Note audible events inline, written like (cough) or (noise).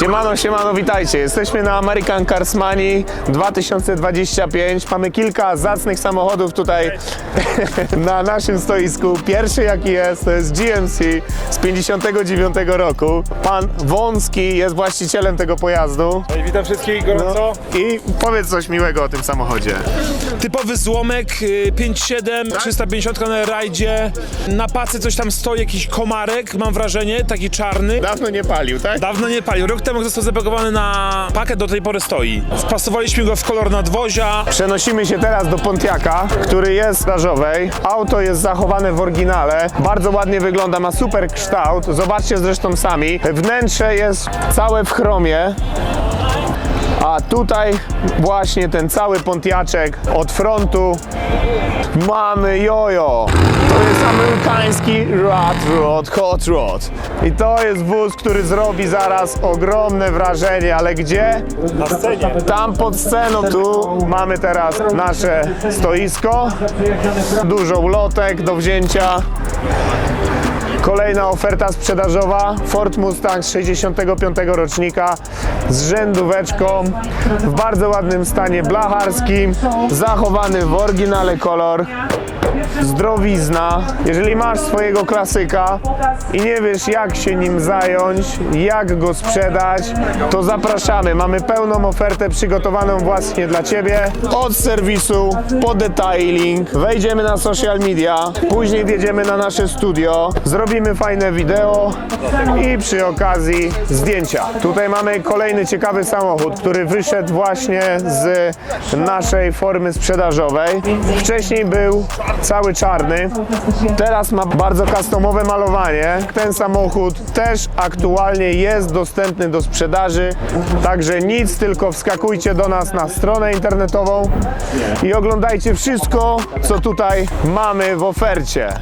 Siemano, siemano, witajcie. Jesteśmy na American Cars Money 2025. Mamy kilka zacnych samochodów tutaj (laughs) na naszym stoisku. Pierwszy jaki jest, to jest GMC z 59 roku. Pan Wąski jest właścicielem tego pojazdu. Cześć, witam wszystkich gorąco. I powiedz coś miłego o tym samochodzie. Typowy złomek, y, 5.7, 350 na rajdzie. Na pacy coś tam stoi, jakiś komarek, mam wrażenie, taki czarny. Dawno nie palił, tak? Dawno nie palił. Rok temu został zapakowany na pakę, do tej pory stoi. Wpasowaliśmy go w kolor nadwozia. Przenosimy się teraz do Pontiaka, który jest strażowej. Auto jest zachowane w oryginale. Bardzo ładnie wygląda, ma super kształt. Zobaczcie zresztą sami. Wnętrze jest całe w chromie. A tutaj właśnie ten cały Pontiaczek od frontu mamy jojo. To jest amerykański rat rod, hot rod. I to jest wóz, który zrobi zaraz ogromne wrażenie, ale gdzie? Na scenie. Tam pod sceną, tu mamy teraz nasze stoisko. Dużo ulotek do wzięcia. Kolejna oferta sprzedażowa Ford Mustang z 65 rocznika z rzędóweczką w bardzo ładnym stanie blacharskim, zachowany w oryginale kolor. Zdrowizna. Jeżeli masz swojego klasyka i nie wiesz jak się nim zająć, jak go sprzedać, to zapraszamy. Mamy pełną ofertę przygotowaną właśnie dla Ciebie. Od serwisu po detailing. Wejdziemy na social media, później wjedziemy na nasze studio, zrobimy fajne wideo i przy okazji zdjęcia. Tutaj mamy kolejny ciekawy samochód, który wyszedł właśnie z naszej formy sprzedażowej. Wcześniej był cały czarny, teraz ma bardzo customowe malowanie. Ten samochód też aktualnie jest dostępny do sprzedaży, także nic, tylko wskakujcie do nas na stronę internetową i oglądajcie wszystko, co tutaj mamy w ofercie.